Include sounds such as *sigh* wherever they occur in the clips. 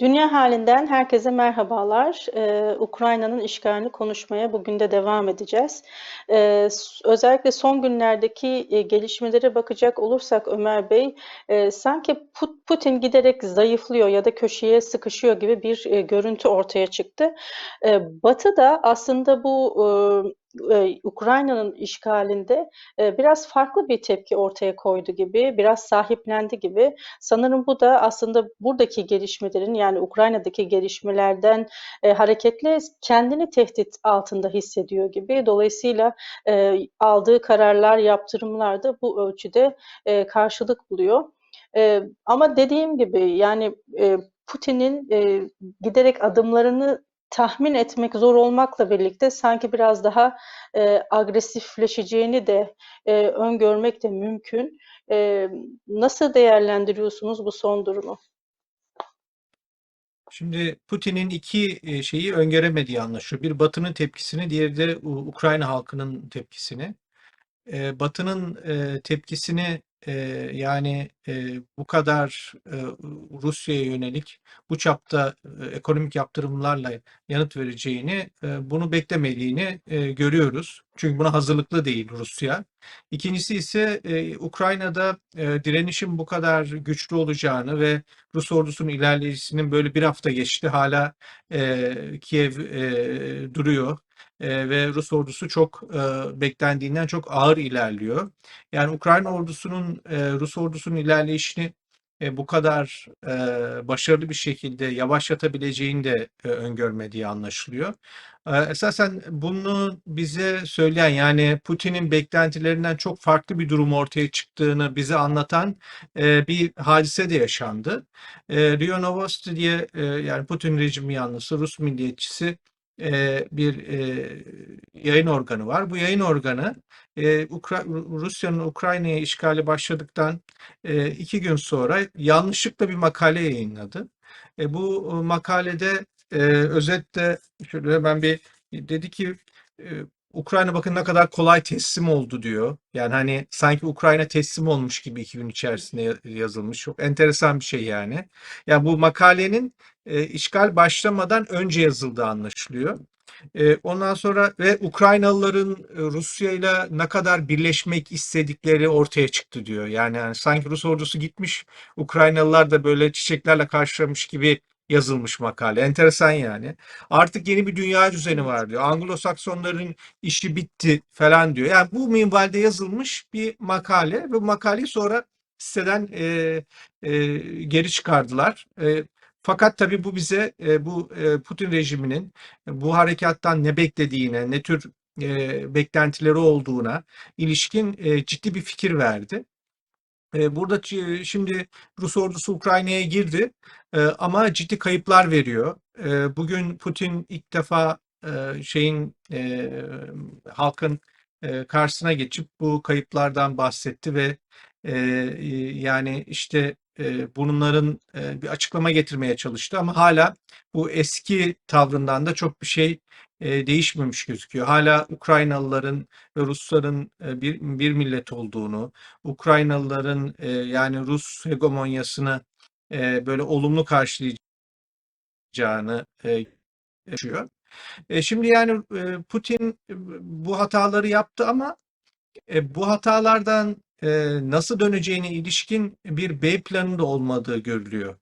Dünya halinden herkese merhabalar. Eee, Ukrayna'nın işgalini konuşmaya bugün de devam edeceğiz. Eee, s özellikle son günlerdeki, eee, gelişmelere bakacak olursak Ömer Bey, eee, sanki Put Putin giderek zayıflıyor ya da köşeye sıkışıyor gibi bir, eee, görüntü ortaya çıktı. Eee, Batı da aslında bu, eee, Ukrayna'nın işgalinde, biraz farklı bir tepki ortaya koydu gibi, biraz sahiplendi gibi. Sanırım bu da aslında buradaki gelişmelerin, yani Ukrayna'daki gelişmelerden, hareketle kendini tehdit altında hissediyor gibi. Dolayısıyla, aldığı kararlar, yaptırımlar da bu ölçüde, karşılık buluyor. Ama dediğim gibi, yani, Putin'in, giderek adımlarını tahmin etmek zor olmakla birlikte sanki biraz daha, eee, agresifleşeceğini de, eee, öngörmek de mümkün. Emm, nasıl değerlendiriyorsunuz bu son durumu? Şimdi Putin'in iki eee, şeyi öngöremediği anlaşılıyor. Bir Batı'nın tepkisini, diğeri de Ukrayna halkının tepkisini. Eee, Batı'nın, eee, tepkisini, eee, yani, eee, bu kadar, eee, Rusya'ya yönelik bu çapta, eee, ekonomik yaptırımlarla yanıt vereceğini, eee, bunu beklemediğini, eee, görüyoruz. Çünkü buna hazırlıklı değil Rusya. İkincisi ise, eee, Ukrayna'da, eee, direnişin bu kadar güçlü olacağını ve Rus ordusunun ilerleyişinin böyle bir hafta geçti. Hâlâ, eee, Kiev, eee, duruyor, eee, ve Rus ordusu çok, eee, beklendiğinden çok ağır ilerliyor. Yani Ukrayna ordusunun, eee, Rus ordusunun ilerleyişini, eee, bu kadar, eee, başarılı bir şekilde yavaşlatabileceğini de, eee, öngörmediği anlaşılıyor. Eee, esasen bunu bize söyleyen, yani Putin'in beklentilerinden çok farklı bir durum ortaya çıktığını bize anlatan, eee, bir hadise de yaşandı. Eee, RIA Novosti diye, eee, yani Putin rejimi yanlısı Rus milliyetçisi, eee, bir, eee, yayın organı var. Bu yayın organı, eee, Ukra Ru Rusya'nın Ukrayna'ya işgali başladıktan, eee, 2 gün sonra yanlışlıkla bir makale yayınladı. E, bu, ııı, makalede, eee, özetle şöyle hemen bir dedi ki, eee, "Ukrayna bakın ne kadar kolay teslim oldu." diyor. Yani, hani, sanki Ukrayna teslim olmuş gibi 2 gün içerisinde ya yazılmış. Çok enteresan bir şey yani. Ya, bu makalenin, eee, işgal başlamadan önce yazıldığı anlaşılıyor. Eee, ondan sonra ve Ukraynalıların, eee, Rusya'yla ne kadar birleşmek istedikleri ortaya çıktı diyor. Yani, hani, sanki Rus ordusu gitmiş, Ukraynalılar da böyle çiçeklerle karşılamış gibi yazılmış makale. Enteresan yani. "Artık yeni bir dünya düzeni var." diyor. "Anglo-Saksonların işi bitti." falan diyor. Yani bu minvalde yazılmış bir makale ve bu makaleyi sonra siteden, eee, eee, geri çıkardılar. Eee, fakat tabii bu bize, eee, bu, eee, Putin rejiminin bu harekâttan ne beklediğine, ne tür, eee, beklentileri olduğuna ilişkin, ciddi bir fikir verdi. Burada şimdi Rus ordusu Ukrayna'ya girdi, ama ciddi kayıplar veriyor. Bugün Putin ilk defa, şeyin, halkın, karşısına geçip bu kayıplardan bahsetti ve, yani, işte, eee, bunların, bir açıklama getirmeye çalıştı ama hâlâ bu eski tavrından da çok bir şey, değişmemiş gözüküyor. Hâlâ Ukraynalıların ve Rusların, bir bir millet olduğunu, Ukraynalıların, yani Rus hegemonyasını, böyle olumlu karşılayacağını, eee, yaşıyor. Şimdi yani, Putin, bu hataları yaptı ama, bu hatalardan, nasıl döneceğine ilişkin bir B planı da olmadığı görülüyor.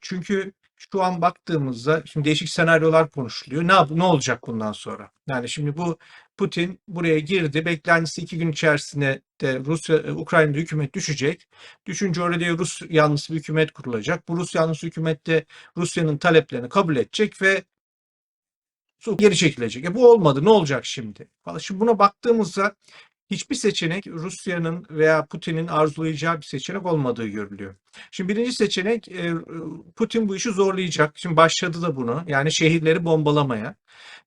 Çünkü şu an baktığımızda şimdi değişik senaryolar konuşuluyor. Ne ne olacak bundan sonra? Yani şimdi bu Putin buraya girdi. Beklentisi 2 gün içerisinde de Rusya, eee, Ukrayna'da hükümet düşecek. Düşünce orada Rus yanlısı bir hükümet kurulacak. Bu Rus yanlısı hükümet de Rusya'nın taleplerini kabul edecek ve geri çekilecek. E, bu olmadı. Ne olacak şimdi? Şimdi buna baktığımızda hiçbir seçenek Rusya'nın veya Putin'in arzulayacağı bir seçenek olmadığı görülüyor. Şimdi 1'inci seçenek, eee, Putin bu işi zorlayacak. Şimdi başladı da bunu. Yani şehirleri bombalamaya.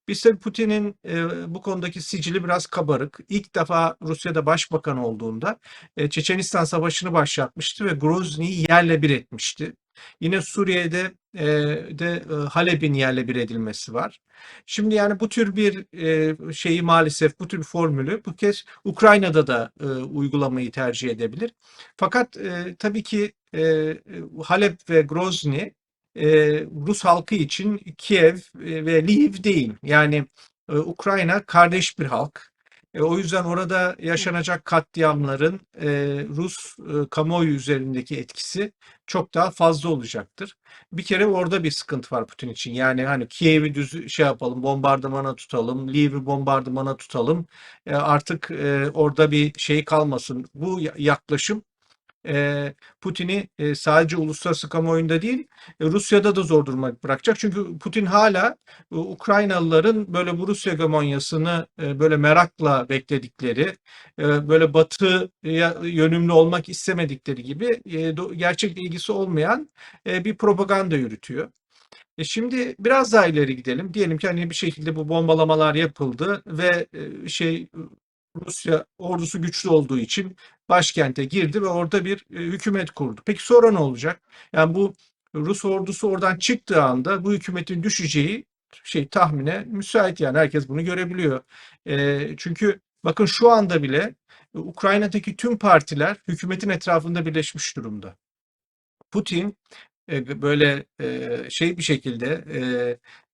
Biz tabii Putin'in, eee, bu konudaki sicili biraz kabarık. İlk defa Rusya'da başbakan olduğunda, eee, Çeçenistan Savaşı'nı başlatmıştı ve Grozny'yi yerle bir etmişti. Yine Suriye'de, eee, de, eee, Halep'in yerle bir edilmesi var. Şimdi yani bu tür bir, eee, şeyi maalesef bu tür bir formülü bu kez Ukrayna'da da, eee, uygulamayı tercih edebilir. Fakat, eee, tabii ki, eee, Halep ve Grozny, e, Rus halkı için Kiev e, ve Lviv değil. Yani e, Ukrayna kardeş bir halk. E, o yüzden orada yaşanacak katliamların e, Rus e, kamuoyu üzerindeki etkisi çok daha fazla olacaktır. Bir kere orada bir sıkıntı var Putin için. Yani hani Kiev'i düz şey yapalım, bombardımana tutalım, Lviv'i bombardımana tutalım. E, artık e, orada bir şey kalmasın. Bu ya- yaklaşım Putin'i sadece uluslararası kamuoyunda değil e, Rusya'da da zor duruma bırakacak. Çünkü Putin hala e, Ukraynalıların böyle bu Rus hegemonyasını e, böyle merakla bekledikleri, böyle batıya yönümlü olmak istemedikleri gibi gerçekle ilgisi olmayan bir propaganda yürütüyor. Şimdi biraz daha ileri gidelim. Diyelim ki hani bir şekilde bu bombalamalar yapıldı ve şey Rusya ordusu güçlü olduğu için başkente girdi ve orada bir e, hükümet kurdu. Peki sonra ne olacak? Yani bu Rus ordusu oradan çıktığı anda bu hükümetin düşeceği şey tahmine müsait yani herkes bunu görebiliyor. E, çünkü bakın şu anda bile Ukrayna'daki tüm partiler hükümetin etrafında birleşmiş durumda. Putin e, böyle e, şey bir şekilde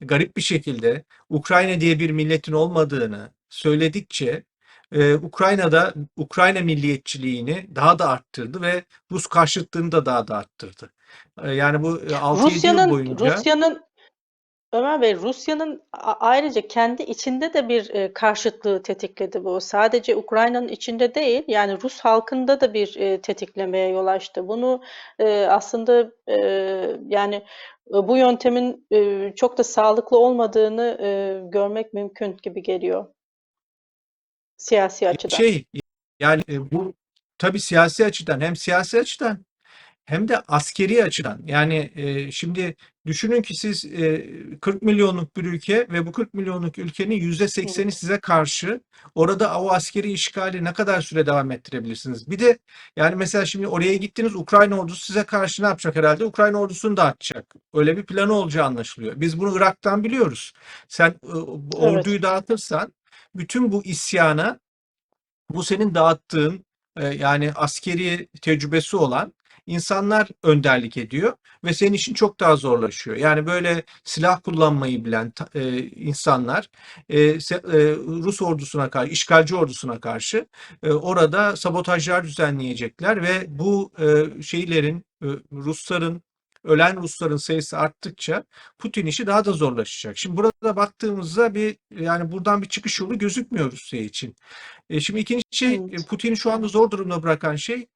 garip bir şekilde Ukrayna diye bir milletin olmadığını söyledikçe e, Ukrayna'da Ukrayna milliyetçiliğini daha da arttırdı ve Rus karşıtlığını da daha da arttırdı. E, yani bu e, 6-7 yıl boyunca Rusya'nın Ömer Bey, Rusya'nın ayrıca kendi içinde de bir e, karşıtlığı tetikledi bu. Sadece Ukrayna'nın içinde değil, yani Rus halkında da bir e, tetiklemeye yol açtı. Bunu e, aslında e, yani e, bu yöntemin e, çok da sağlıklı olmadığını e, görmek mümkün gibi geliyor siyasi açıdan. şey yani e, bu tabii siyasi açıdan hem siyasi açıdan hem de askeri açıdan. Yani e, şimdi düşünün ki siz e, 40 milyonluk bir ülke ve bu 40 milyonluk ülkenin yüzde sekseni Evet. size karşı. Orada o askeri işgali ne kadar süre devam ettirebilirsiniz? Bir de yani mesela şimdi oraya gittiniz Ukrayna ordusu size karşı ne yapacak herhalde? Ukrayna ordusunu dağıtacak. Öyle bir planı olacağı anlaşılıyor. Biz bunu Irak'tan biliyoruz. Sen e, bu Evet. orduyu dağıtırsan bütün bu isyana bu senin dağıttığın e, yani askeri tecrübesi olan insanlar önderlik ediyor ve senin işin çok daha zorlaşıyor. Yani böyle silah kullanmayı bilen e, insanlar e, e, Rus ordusuna karşı, işgalci ordusuna karşı e, orada sabotajlar düzenleyecekler ve bu e, şeylerin e, Rusların ölen Rusların sayısı arttıkça Putin işi daha da zorlaşacak. Şimdi burada baktığımızda bir yani buradan bir çıkış yolu gözükmüyor Rusya için. E, şimdi ikinci şey e, Evet. Putin'i şu anda zor durumda bırakan şey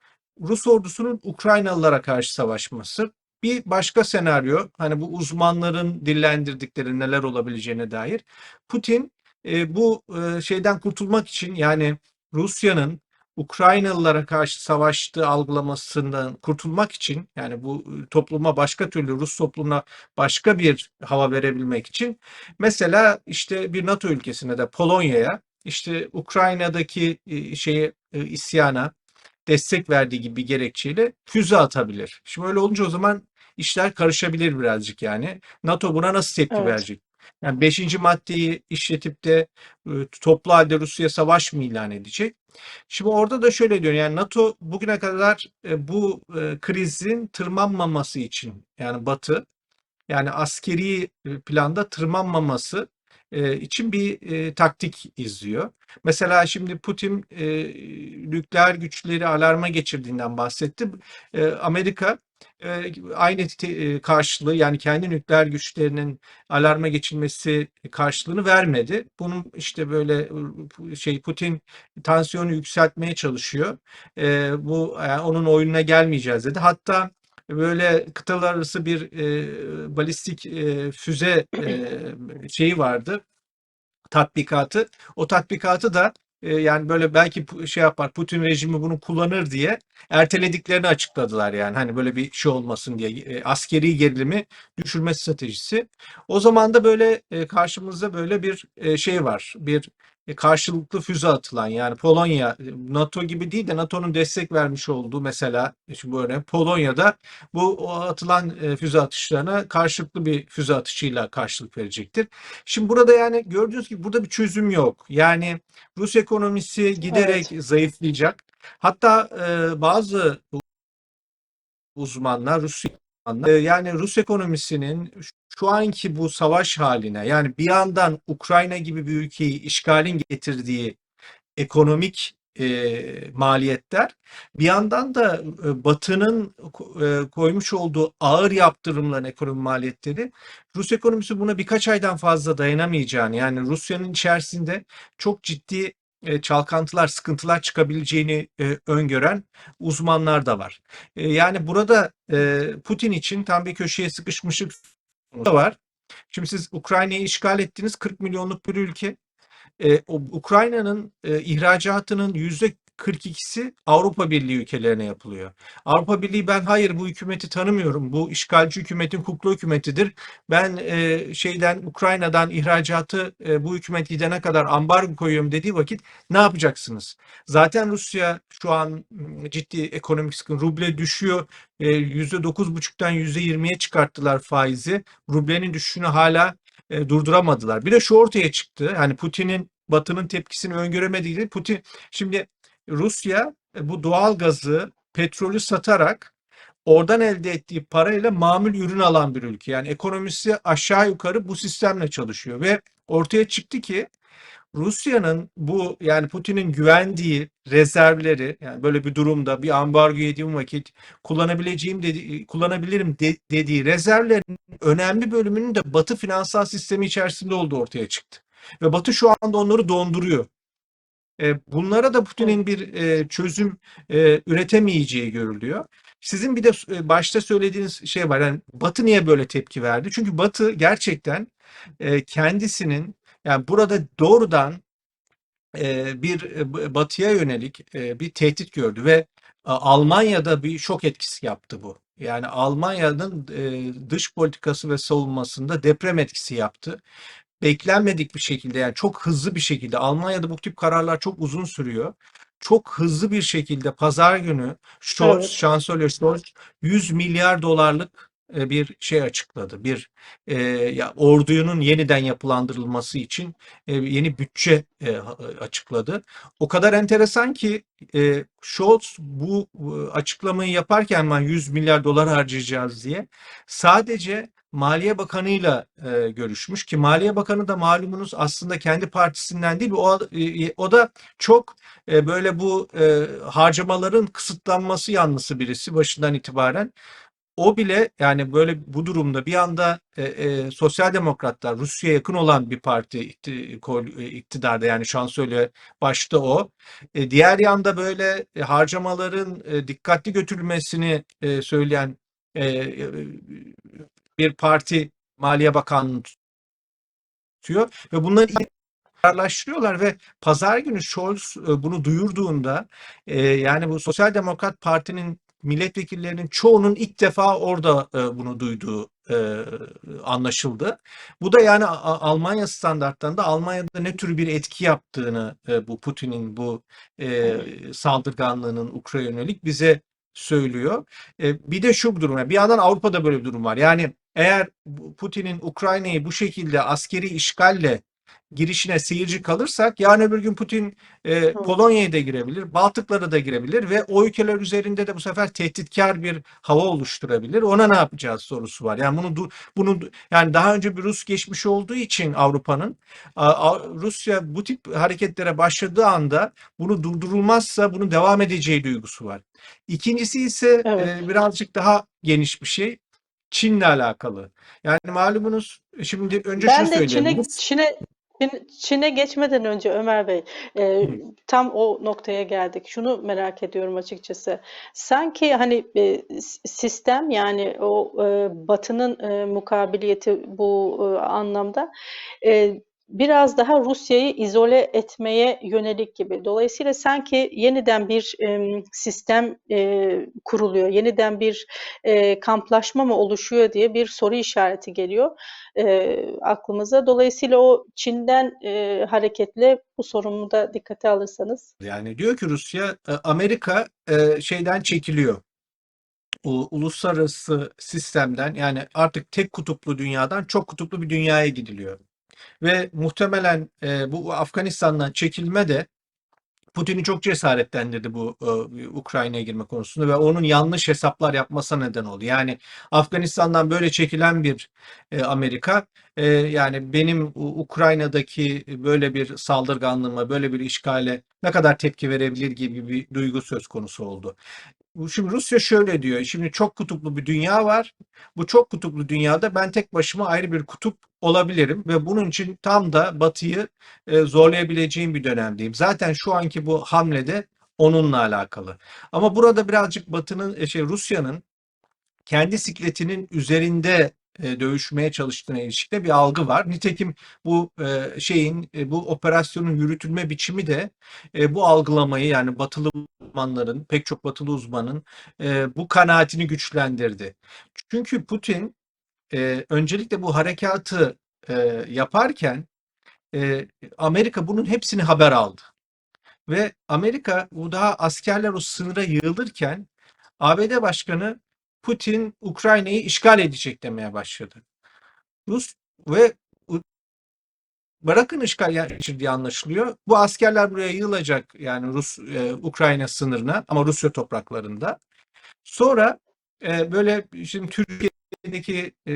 Rus ordusunun Ukraynalılara karşı savaşması. Bir başka senaryo hani bu uzmanların dillendirdikleri neler olabileceğine dair. Putin e, bu e, şeyden kurtulmak için yani Rusya'nın Ukraynalılara karşı savaştığı algılamasından kurtulmak için yani bu e, topluma başka türlü Rus toplumuna başka bir hava verebilmek için mesela işte bir NATO ülkesine de Polonya'ya işte Ukrayna'daki e, şeye e, isyana destek verdiği gibi bir gerekçeyle füze atabilir. Şimdi öyle olunca o zaman işler karışabilir birazcık yani. NATO buna nasıl tepki Evet. verecek? Yani beşinci maddeyi işletip de e, toplu halde Rusya savaş mı ilan edecek? Şimdi orada da şöyle diyor yani NATO bugüne kadar e, bu e, krizin tırmanmaması için yani Batı yani askeri planda tırmanmaması için bir e, taktik izliyor. Mesela şimdi Putin e, nükleer güçleri alarma geçirdiğinden bahsetti. E, Amerika aynı te- e, karşılığı yani kendi nükleer güçlerinin alarma geçilmesi karşılığını vermedi. Bunun işte böyle e, şey Putin tansiyonu yükseltmeye çalışıyor. Bu yani onun oyununa gelmeyeceğiz dedi. Hatta böyle kıtalar arası bir e, balistik e, füze e, şeyi vardı tatbikatı. O tatbikatı da yani böyle belki şey yapar Putin rejimi bunu kullanır diye ertelediklerini açıkladılar yani hani böyle bir şey olmasın diye e, askeri gerilimi düşürme stratejisi. O zaman da böyle e, karşımızda böyle bir e, şey var. Bir karşılıklı füze atılan yani Polonya e, NATO gibi değil de NATO'nun destek vermiş olduğu mesela şu bu örnek Polonya'da bu atılan e, füze atışlarına karşılıklı bir füze atışıyla karşılık verecektir. Şimdi burada yani gördüğünüz gibi burada bir çözüm yok. Yani Rus ekonomisi giderek Evet. zayıflayacak. Hatta e, bazı uzmanlar Rusya Yani Rus ekonomisinin şu anki bu savaş haline yani bir yandan Ukrayna gibi bir ülkeyi işgalin getirdiği ekonomik e, maliyetler bir yandan da e, Batı'nın e, koymuş olduğu ağır yaptırımların ekonomi maliyetleri Rus ekonomisi buna birkaç aydan fazla dayanamayacağını yani Rusya'nın içerisinde çok ciddi e, çalkantılar, sıkıntılar çıkabileceğini e, öngören uzmanlar da var. E, yani burada Putin için tam bir köşeye sıkışmışlık da var. Şimdi siz Ukrayna'yı işgal ettiniz 40 milyonluk bir ülke. Ukrayna'nın ihracatının yüzde 42'si Avrupa Birliği ülkelerine yapılıyor. Avrupa Birliği ben hayır bu hükümeti tanımıyorum. Bu işgalci hükümetin kukla hükümetidir. Ben e, şeyden Ukrayna'dan ihracatı e, bu hükümet gidene kadar ambargo koyuyorum dediği vakit ne yapacaksınız? Zaten Rusya şu an m, ciddi ekonomik sıkıntı. Ruble düşüyor. E, yüzde dokuz buçuktan yüzde yirmiye çıkarttılar faizi. Rublenin düşüşünü hala e, durduramadılar. Bir de şu ortaya çıktı. Hani Putin'in Batı'nın tepkisini öngöremediği Putin şimdi Rusya e, bu doğal gazı, petrolü satarak oradan elde ettiği parayla mamul ürün alan bir ülke. Yani ekonomisi aşağı yukarı bu sistemle çalışıyor ve ortaya çıktı ki Rusya'nın bu yani Putin'in güvendiği rezervleri yani böyle bir durumda bir ambargo yediğim vakit kullanabileceğim dedi, kullanabilirim de- dediği rezervlerin önemli bölümünün de Batı finansal sistemi içerisinde olduğu ortaya çıktı. Ve Batı şu anda onları donduruyor. E, bunlara da Putin'in bir e, çözüm e, üretemeyeceği görülüyor. Sizin bir de e, başta söylediğiniz şey var. Yani Batı niye böyle tepki verdi? Çünkü Batı gerçekten e, kendisinin yani burada doğrudan e, bir e, batıya yönelik e, bir tehdit gördü ve a, Almanya'da bir şok etkisi yaptı bu. Yani Almanya'nın e, dış politikası ve savunmasında deprem etkisi yaptı. Beklenmedik bir şekilde yani çok hızlı bir şekilde Almanya'da bu tip kararlar çok uzun sürüyor. Çok hızlı bir şekilde pazar günü Scholz, Evet. Şansölye Scholz 100 milyar dolarlık e, bir şey açıkladı. Bir e, ya ordunun yeniden yapılandırılması için e, yeni bütçe e, açıkladı. O kadar enteresan ki e, Scholz bu e, açıklamayı yaparken ben 100 milyar dolar harcayacağız diye sadece Maliye Bakanı'yla e, görüşmüş ki Maliye Bakanı da malumunuz aslında kendi partisinden değil o, e, o da çok e, böyle bu e, harcamaların kısıtlanması yanlısı birisi başından itibaren. O bile yani böyle bu durumda bir anda e, e, sosyal demokratlar Rusya'ya yakın olan bir parti e, iktidarda yani şansölye başta o. E, diğer yanda böyle e, harcamaların e, dikkatli götürülmesini e, söyleyen e, e, bir parti Maliye Bakanlığı tutuyor ve bunları kararlaştırıyorlar ve pazar günü Scholz e, bunu duyurduğunda e, yani bu Sosyal Demokrat Parti'nin milletvekillerinin çoğunun ilk defa orada e, bunu duyduğu anlaşıldı. Bu da yani Almanya standartlarında Almanya'da ne tür bir etki yaptığını bu Putin'in bu saldırganlığının Ukrayna yönelik bize söylüyor. Bir de şu bir durum. Bir yandan Avrupa'da böyle bir durum var. Yani eğer Putin'in Ukrayna'yı bu şekilde askeri işgalle girişine seyirci kalırsak yarın öbür gün Putin e. Polonya'ya da girebilir, Baltıklara da girebilir ve o ülkeler üzerinde de bu sefer tehditkar bir hava oluşturabilir. Ona ne yapacağız sorusu var. Yani bunu bunu yani daha önce bir Rus geçmiş olduğu için Avrupa'nın Rusya bu tip hareketlere başladığı anda bunu durdurulmazsa bunun devam edeceği duygusu var. İkincisi ise Evet. e, birazcık daha geniş bir şey. Çin'le alakalı. Yani malumunuz şimdi önce şunu Ben de söyleyelim. Çin'e Çin'e Çin- Çin'e geçmeden önce Ömer Bey, e, tam o noktaya geldik. Şunu merak ediyorum açıkçası. Sanki hani e, sistem yani o e, Batı'nın e, mukabiliyeti bu e, anlamda e, biraz daha Rusya'yı izole etmeye yönelik gibi. Dolayısıyla sanki yeniden bir e, sistem e, kuruluyor, yeniden bir e, kamplaşma mı oluşuyor diye bir soru işareti geliyor e, aklımıza. Dolayısıyla o Çin'den e, hareketle bu sorumu da dikkate alırsanız. Yani diyor ki Rusya, e, Amerika e, şeyden çekiliyor. U- uluslararası sistemden yani artık tek kutuplu dünyadan çok kutuplu bir dünyaya gidiliyor. Ve muhtemelen e, bu Afganistan'dan çekilme de Putin'i çok cesaretlendirdi bu e, Ukrayna'ya girme konusunda ve onun yanlış hesaplar yapmasına neden oldu. Yani Afganistan'dan böyle çekilen bir e, Amerika e, yani benim Ukrayna'daki böyle bir saldırganlığıma, böyle bir işgale ne kadar tepki verebilir gibi bir duygu söz konusu oldu. Şimdi Rusya şöyle diyor. Şimdi çok kutuplu bir dünya var. Bu çok kutuplu dünyada ben tek başıma ayrı bir kutup olabilirim ve bunun için tam da Batı'yı e, zorlayabileceğim bir dönemdeyim. Zaten şu anki bu hamlede onunla alakalı. Ama burada birazcık Batı'nın e, şey Rusya'nın kendi sikletinin üzerinde e, dövüşmeye çalıştığına ilişkin de bir algı var. Nitekim bu e, şeyin e, bu operasyonun yürütülme biçimi de bu algılamayı yani batılı uzmanların pek çok batılı uzmanın bu kanaatini güçlendirdi. Çünkü Putin öncelikle bu harekatı yaparken Amerika bunun hepsini haber aldı. Ve Amerika bu daha askerler o sınıra yığılırken ABD Başkanı Putin Ukrayna'yı işgal edecek demeye başladı. Rus ve bırakın işgal diye anlaşılıyor. Bu askerler buraya yığılacak yani Rus e, Ukrayna sınırına ama Rusya topraklarında. Sonra e, böyle şimdi Türkiye'deki e,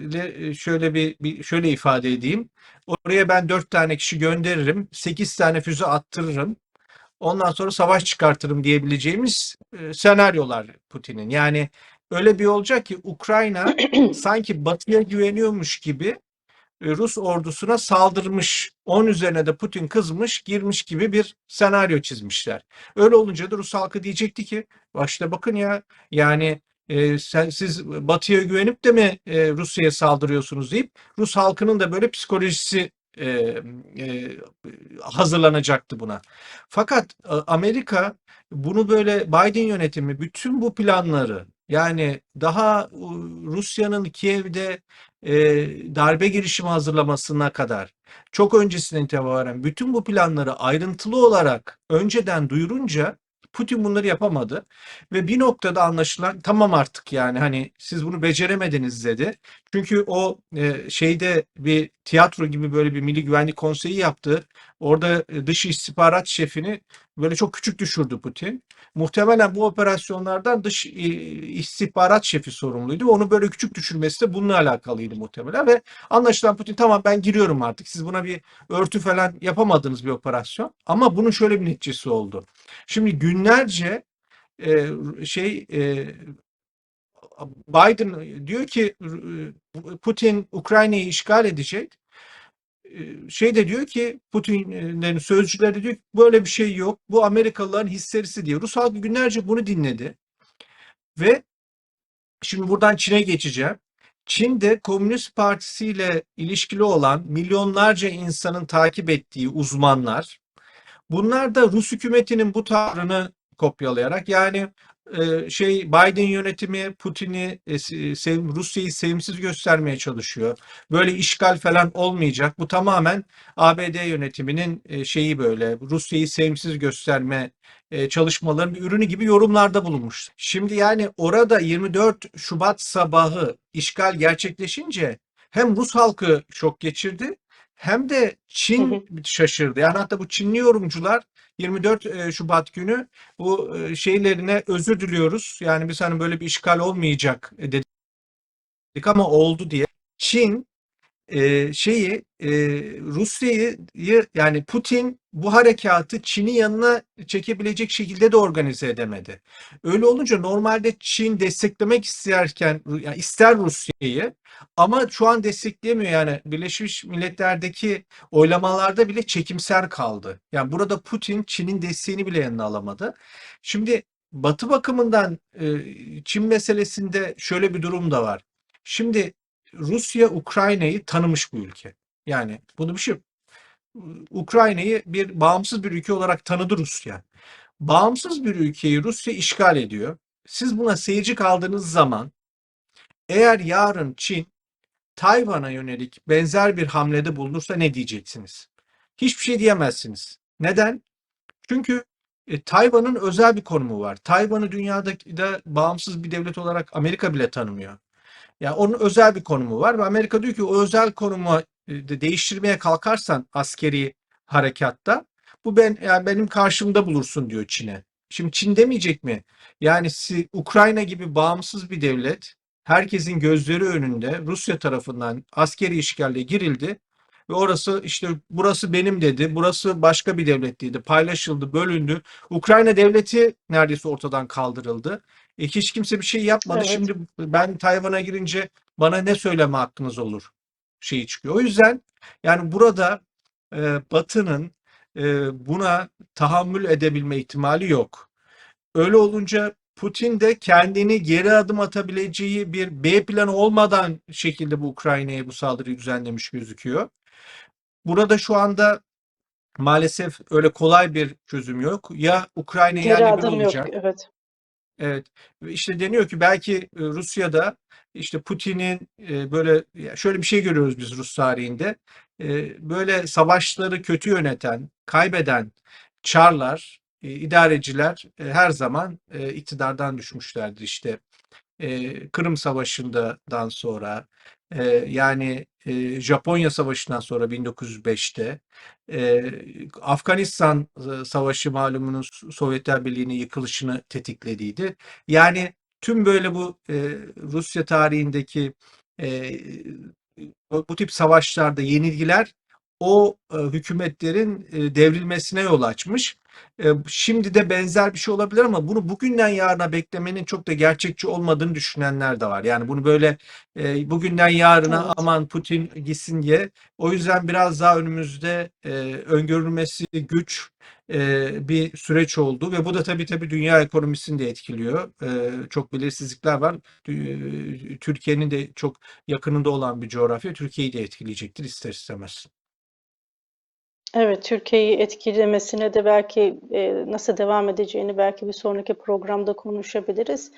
ile şöyle bir, bir şöyle ifade edeyim. Oraya ben dört tane kişi gönderirim, sekiz tane füze attırırım. Ondan sonra savaş çıkartırım diyebileceğimiz e, senaryolar Putin'in. Yani öyle bir olacak ki Ukrayna *clears throat* sanki Batı'ya güveniyormuş gibi e, Rus ordusuna saldırmış. Onun üzerine de Putin kızmış, girmiş gibi bir senaryo çizmişler. Öyle olunca da Rus halkı diyecekti ki, başta bakın ya yani e, sen, siz Batı'ya güvenip de mi e, Rusya'ya saldırıyorsunuz deyip Rus halkının da böyle psikolojisi e, e, hazırlanacaktı buna. Fakat e, Amerika bunu böyle Biden yönetimi bütün bu planları yani daha Rusya'nın Kiev'de e, darbe girişimi hazırlamasına kadar çok öncesinden itibaren bütün bu planları ayrıntılı olarak önceden duyurunca Putin bunları yapamadı ve bir noktada anlaşılan tamam artık yani hani siz bunu beceremediniz dedi. Çünkü o e, şeyde bir tiyatro gibi böyle bir Milli Güvenlik Konseyi yaptı. Orada e, dış istihbarat şefini böyle çok küçük düşürdü Putin. Muhtemelen bu operasyonlardan dış e, istihbarat şefi sorumluydu. Onu böyle küçük düşürmesi de bununla alakalıydı muhtemelen ve anlaşılan Putin tamam ben giriyorum artık. Siz buna bir örtü falan yapamadınız bir operasyon. Ama bunun şöyle bir neticesi oldu. Şimdi günlerce e, şey Biden diyor ki Putin Ukrayna'yı işgal edecek. E, Şey de diyor ki Putin'in sözcüleri de diyor ki böyle bir şey yok. Bu Amerikalıların histerisi diye. Rus halkı günlerce bunu dinledi. Ve şimdi buradan Çin'e geçeceğim. Çin'de Komünist Partisi ile ilişkili olan milyonlarca insanın takip ettiği uzmanlar Bunlar da Rus hükümetinin bu tavrını kopyalayarak yani şey Biden yönetimi Putin'i e, Rusya'yı sevimsiz göstermeye çalışıyor. Böyle işgal falan olmayacak. Bu tamamen ABD yönetiminin e, şeyi böyle Rusya'yı sevimsiz gösterme e, çalışmaların bir ürünü gibi yorumlarda bulunmuş. Şimdi yani orada 24 Şubat sabahı işgal gerçekleşince hem Rus halkı şok geçirdi hem de Çin hı. şaşırdı. Yani hatta bu Çinli yorumcular 24 e, Şubat günü bu e, şeylerine özür diliyoruz. Yani biz hani böyle bir işgal olmayacak e, dedik ama oldu diye. Çin e, şeyi e, Rusya'yı yani Putin bu harekatı Çin'i yanına çekebilecek şekilde de organize edemedi. Öyle olunca normalde Çin desteklemek isterken yani ister Rusya'yı ama şu an destekleyemiyor yani Birleşmiş Milletler'deki oylamalarda bile çekimser kaldı. Yani burada Putin Çin'in desteğini bile yanına alamadı. Şimdi Batı bakımından e, Çin meselesinde şöyle bir durum da var. Şimdi Rusya Ukrayna'yı tanımış bu ülke. Yani bunu bir şey. Ukrayna'yı bir bağımsız bir ülke olarak tanıdı Rusya. Bağımsız bir ülkeyi Rusya işgal ediyor. Siz buna seyirci kaldığınız zaman eğer yarın Çin Tayvan'a yönelik benzer bir hamlede bulunursa ne diyeceksiniz? Hiçbir şey diyemezsiniz. Neden? Çünkü e, Tayvan'ın özel bir konumu var. Tayvan'ı dünyada da bağımsız bir devlet olarak Amerika bile tanımıyor. Yani onun özel bir konumu var ve Amerika diyor ki o özel konumu e, de değiştirmeye kalkarsan askeri harekatta bu ben yani benim karşımda bulursun diyor Çin'e. Şimdi Çin demeyecek mi? Yani Ukrayna gibi bağımsız bir devlet herkesin gözleri önünde Rusya tarafından askeri işgalle girildi ve orası işte burası benim dedi, burası başka bir devlet dedi, paylaşıldı, bölündü. Ukrayna devleti neredeyse ortadan kaldırıldı. E, hiç kimse bir şey yapmadı. Evet. Şimdi ben Tayvan'a girince bana ne söyleme hakkınız olur şeyi çıkıyor. O yüzden yani burada e, Batı'nın e, buna tahammül edebilme ihtimali yok. Öyle olunca Putin de kendini geri adım atabileceği bir B planı olmadan şekilde bu Ukrayna'ya bu saldırıyı düzenlemiş gözüküyor. Burada şu anda maalesef öyle kolay bir çözüm yok. Ya Ukrayna Geri yerle bir adım yok. olacak. Evet. Evet. İşte deniyor ki belki e, Rusya'da işte Putin'in e, böyle şöyle bir şey görüyoruz biz Rus tarihinde. E, Böyle savaşları kötü yöneten, kaybeden çarlar, idareciler her zaman iktidardan düşmüşlerdir. İşte Kırım Savaşı'ndan sonra yani Japonya Savaşı'ndan sonra 1905'te e, Afganistan Savaşı malumunuz Sovyetler Birliği'nin yıkılışını tetiklediydi. Yani tüm böyle bu Rusya tarihindeki bu tip savaşlarda yenilgiler o e, hükümetlerin e, devrilmesine yol açmış. E, şimdi de benzer bir şey olabilir ama bunu bugünden yarına beklemenin çok da gerçekçi olmadığını düşünenler de var. Yani bunu böyle e, bugünden yarına Evet. aman Putin gitsin diye. O yüzden biraz daha önümüzde e, öngörülmesi güç e, bir süreç oldu ve bu da tabii tabii dünya ekonomisini de etkiliyor. E, çok belirsizlikler var. Tü- Türkiye'nin de çok yakınında olan bir coğrafya Türkiye'yi de etkileyecektir ister istemez. Evet, Türkiye'yi etkilemesine de belki e, nasıl devam edeceğini belki bir sonraki programda konuşabiliriz.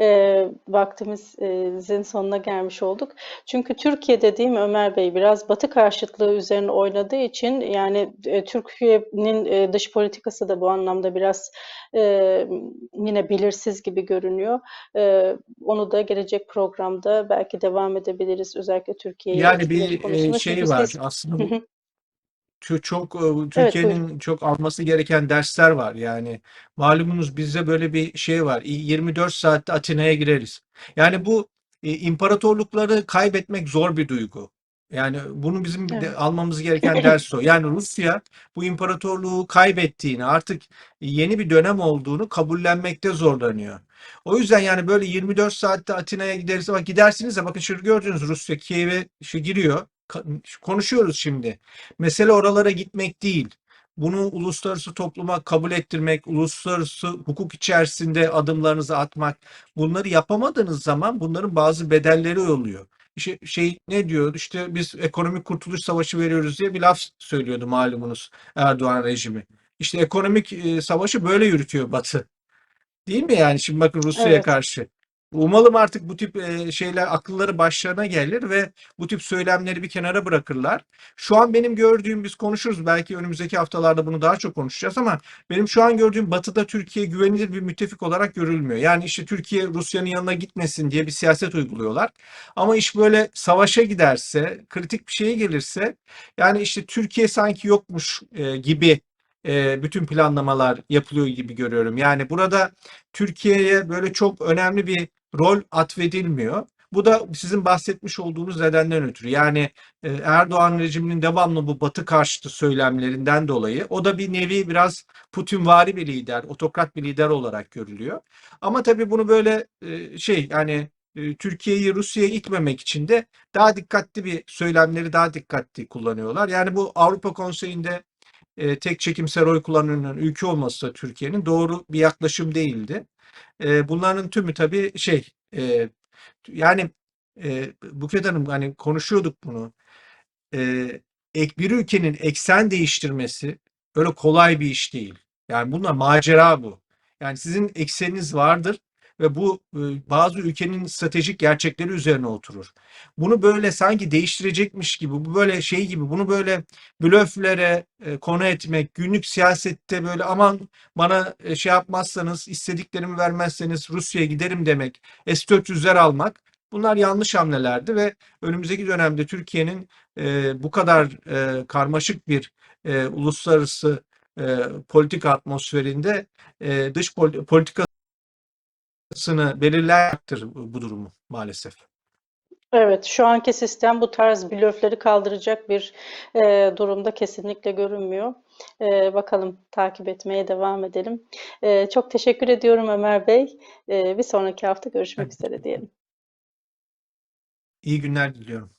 E, vaktimizin sonuna gelmiş olduk. Çünkü Türkiye dediğim Ömer Bey biraz Batı karşıtlığı üzerine oynadığı için yani e, Türkiye'nin e, dış politikası da bu anlamda biraz e, yine belirsiz gibi görünüyor. E, onu da gelecek programda belki devam edebiliriz özellikle Türkiye'yi Yani bir e, şey var siz aslında bu çok e, Evet. Türkiye'nin çok alması gereken dersler var. Yani malumunuz bizde böyle bir şey var. 24 saatte Atina'ya gireriz. Yani bu imparatorlukları kaybetmek zor bir duygu. Yani bunu bizim de Evet. almamız gereken *laughs* ders o. Yani Rusya bu imparatorluğu kaybettiğini, artık yeni bir dönem olduğunu kabullenmekte zorlanıyor. O yüzden yani böyle 24 saatte Atina'ya gideriz. Bak gidersiniz de bakın şimdi gördünüz Rusya Kiev'e şu giriyor. Konuşuyoruz şimdi. Mesele oralara gitmek değil. Bunu uluslararası topluma kabul ettirmek, uluslararası hukuk içerisinde adımlarınızı atmak. Bunları yapamadığınız zaman bunların bazı bedelleri oluyor. İşte şey ne diyor? İşte biz ekonomik kurtuluş savaşı veriyoruz diye bir laf söylüyordu malumunuz Erdoğan rejimi. İşte ekonomik e, savaşı böyle yürütüyor Batı. Değil mi yani? Şimdi bakın Rusya'ya Evet. karşı. Umalım artık bu tip e, şeyler akılları başlarına gelir ve bu tip söylemleri bir kenara bırakırlar. Şu an benim gördüğüm biz konuşuruz belki önümüzdeki haftalarda bunu daha çok konuşacağız ama benim şu an gördüğüm Batı'da Türkiye güvenilir bir müttefik olarak görülmüyor. Yani işte Türkiye Rusya'nın yanına gitmesin diye bir siyaset uyguluyorlar. Ama iş böyle savaşa giderse, kritik bir şeye gelirse yani işte Türkiye sanki yokmuş e, gibi e, bütün planlamalar yapılıyor gibi görüyorum. Yani burada Türkiye'ye böyle çok önemli bir rol atfedilmiyor. Bu da sizin bahsetmiş olduğunuz nedenden ötürü. Yani e, Erdoğan rejiminin devamlı bu Batı karşıtı söylemlerinden dolayı o da bir nevi biraz Putinvari bir lider, otokrat bir lider olarak görülüyor. Ama tabii bunu böyle e, şey yani e, Türkiye'yi Rusya'ya itmemek için de daha dikkatli bir söylemleri daha dikkatli kullanıyorlar. Yani bu Avrupa Konseyi'nde tek çekimser oy kullanan ülke olması da Türkiye'nin doğru bir yaklaşım değildi. E, bunların tümü tabii şey e, yani e, Buket Hanım hani konuşuyorduk bunu. E, ek bir ülkenin eksen değiştirmesi öyle kolay bir iş değil. Yani bunlar macera bu. Yani sizin ekseniniz vardır ve bu e, bazı ülkenin stratejik gerçekleri üzerine oturur. Bunu böyle sanki değiştirecekmiş gibi, bu böyle şey gibi, bunu böyle blöflere e, konu etmek, günlük siyasette böyle aman bana e, şey yapmazsanız, istediklerimi vermezseniz Rusya'ya giderim demek, S-400'ler almak bunlar yanlış hamlelerdi ve önümüzdeki dönemde Türkiye'nin bu kadar karmaşık bir uluslararası e, politika atmosferinde e, dış pol- politikasını belirlertir bu durumu maalesef. Evet, şu anki sistem bu tarz blöfleri kaldıracak bir e, durumda kesinlikle görünmüyor. E, bakalım takip etmeye devam edelim. E, çok teşekkür ediyorum Ömer Bey. E, bir sonraki hafta görüşmek üzere diyelim. İyi günler diliyorum.